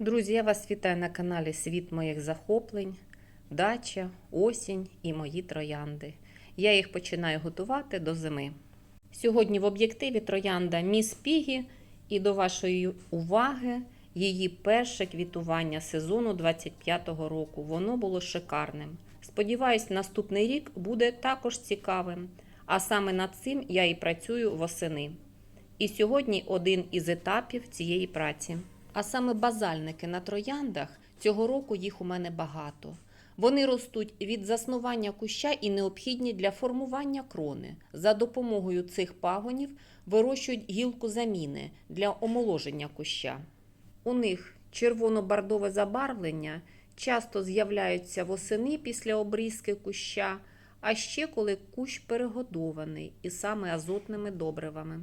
Друзі, я вас вітаю на каналі Світ моїх захоплень, дача, осінь і мої троянди. Я їх починаю готувати до зими. Сьогодні в об'єктиві троянда Міс Пігі і до вашої уваги її перше квітування сезону 25-го року. Воно було шикарним. Сподіваюсь, наступний рік буде також цікавим. А саме над цим я і працюю восени. І сьогодні один із етапів цієї праці. А саме базальники на трояндах цього року їх у мене багато. Вони ростуть від заснування куща і необхідні для формування крони. За допомогою цих пагонів вирощують гілку заміни для омоложення куща. У них червоно-бардове забарвлення часто з'являються восени після обрізки куща, а ще коли кущ перегодований і саме азотними добривами.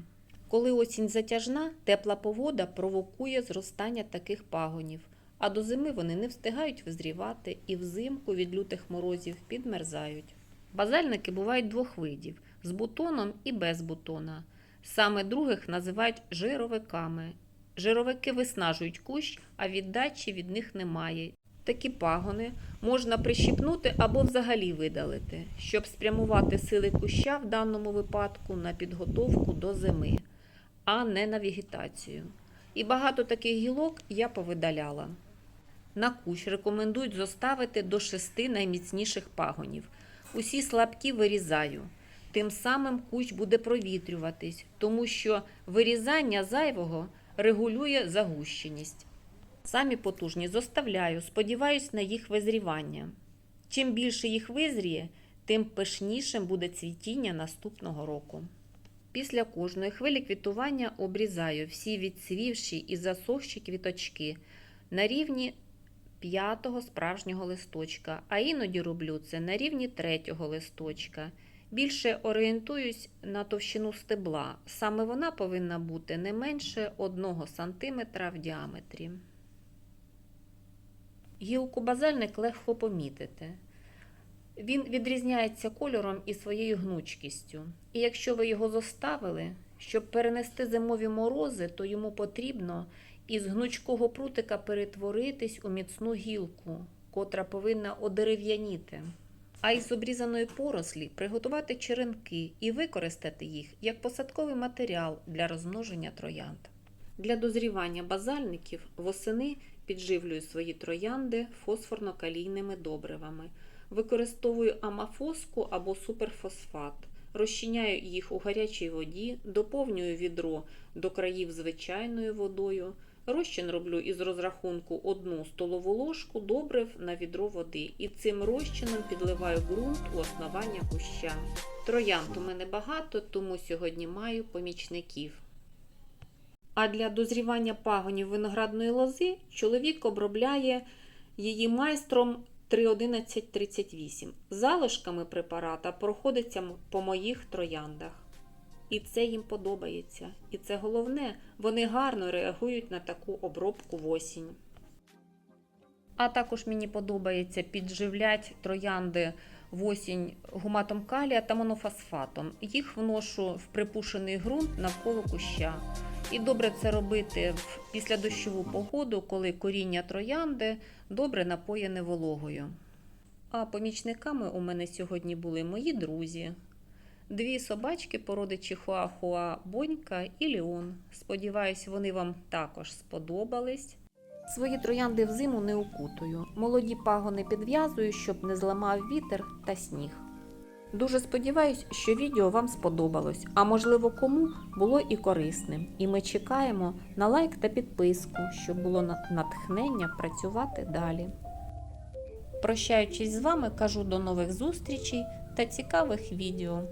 Коли осінь затяжна, тепла погода провокує зростання таких пагонів, а до зими вони не встигають визрівати і взимку від лютих морозів підмерзають. Базальники бувають двох видів з бутоном і без бутона. Саме других називають жировиками. Жировики виснажують кущ, а віддачі від них немає. Такі пагони можна прищіпнути або взагалі видалити, щоб спрямувати сили куща в даному випадку на підготовку до зими, а не на вегетацію. І багато таких гілок я повидаляла. На кущ рекомендують зоставити до шести найміцніших пагонів. Усі слабкі вирізаю. Тим самим кущ буде провітрюватись, тому що вирізання зайвого регулює загущеність. Самі потужні зоставляю, сподіваюсь на їх визрівання. Чим більше їх визріє, тим пишнішим буде цвітіння наступного року. Після кожної хвилі квітування обрізаю всі відцвівші і засохші квіточки на рівні п'ятого справжнього листочка, а іноді роблю це на рівні третього листочка. Більше орієнтуюсь на товщину стебла. Саме вона повинна бути не менше 1 см в діаметрі. Гілку базальник легко помітити. Він відрізняється кольором і своєю гнучкістю. І якщо ви його зоставили, щоб перенести зимові морози, то йому потрібно із гнучкого прутика перетворитись у міцну гілку, котра повинна одерев'яніти. А із обрізаної порослі приготувати черенки і використати їх як посадковий матеріал для розмноження троянд. Для дозрівання базальників восени підживлюю свої троянди фосфорно-калійними добривами. Використовую амафоску або суперфосфат. Розчиняю їх у гарячій воді, доповнюю відро до країв звичайною водою. Розчин роблю із розрахунку 1 столову ложку добрив на відро води і цим розчином підливаю ґрунт у основання куща. Троянд у мене багато, тому сьогодні маю помічників. А для дозрівання пагонів виноградної лози чоловік обробляє її майстром 3.11.38. Залишками препарата проходиться по моїх трояндах. І це їм подобається. І це головне, вони гарно реагують на таку обробку в осінь. А також мені подобається підживлять троянди в осінь гуматом калія та монофосфатом. Їх вношу в припушений ґрунт навколо куща. І добре це робити в післядощову погоду, коли коріння троянди добре напоєне вологою. А помічниками у мене сьогодні були мої друзі. Дві собачки породи Чихуахуа Бонька і Ліон. Сподіваюсь, вони вам також сподобались. Свої троянди взиму не укутую. Молоді пагони підв'язую, щоб не зламав вітер та сніг. Дуже сподіваюсь, що відео вам сподобалось, а можливо кому було і корисним. І ми чекаємо на лайк та підписку, щоб було натхнення працювати далі. Прощаючись з вами, кажу до нових зустрічей та цікавих відео.